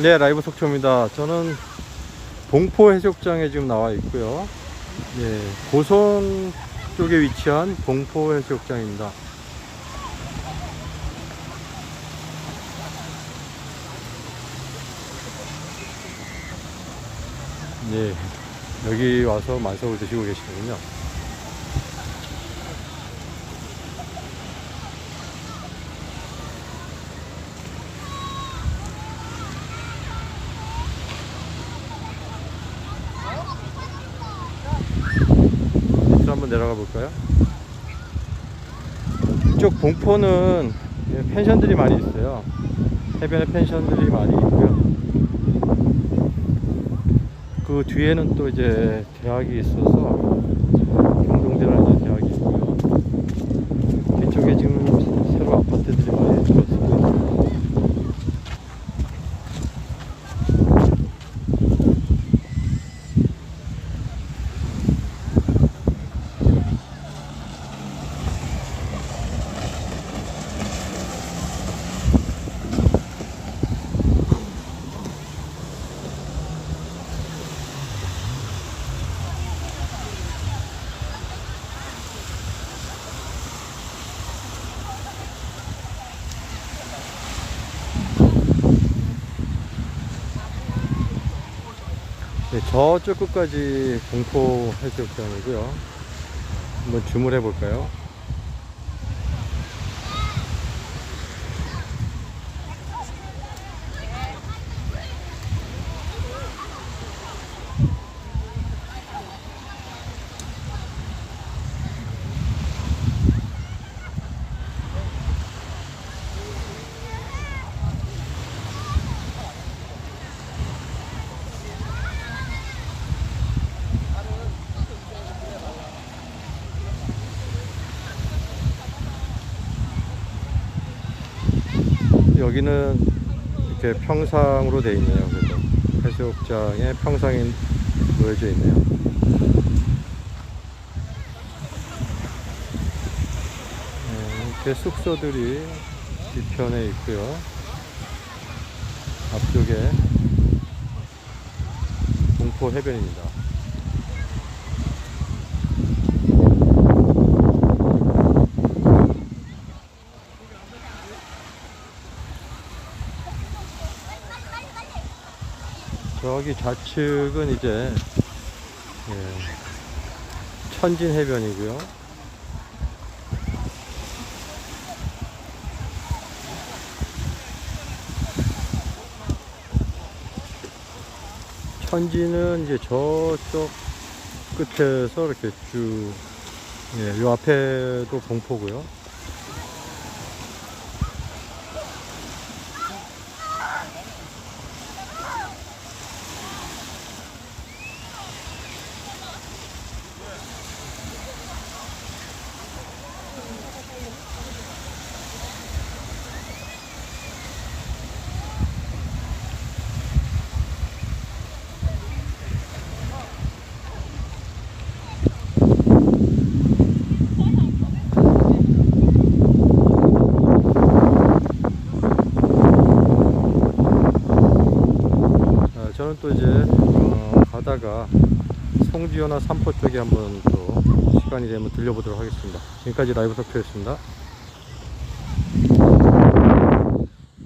네, 라이브 속초입니다. 저는 봉포 해수욕장에 지금 나와 있고요. 예, 고성 쪽에 위치한 봉포 해수욕장입니다. 예, 여기 와서 만석을 드시고 계시는군요. 한번 내려가 볼까요? 이쪽 봉포는 예, 펜션들이 많이 있어요. 해변에 펜션들이 많이 있고요. 그 뒤에는 또 이제 대학이 있어서 경동대라는 대학이 있고요. 뒤쪽에 지금 새로 아파트들이 들어서고 네, 저쪽 끝까지 공포 해수욕장이고요. 한번 줌을 해볼까요? 여기는 이렇게 평상으로 되어 있네요. 그래서 해수욕장에 평상이 놓여져 있네요. 네, 이렇게 숙소들이 뒤편에 있고요. 앞쪽에 공포 해변입니다. 저기 좌측은 이제 예, 천진 해변이고요. 천진은 이제 저쪽 끝에서 이렇게 쭉, 예, 요 앞에도 봉포고요. 아, 저는 또 이제 어, 가다가 송지효나 삼포 쪽에 한번 또 시간이 되면 들려보도록 하겠습니다. 지금까지 라이브 석표였습니다.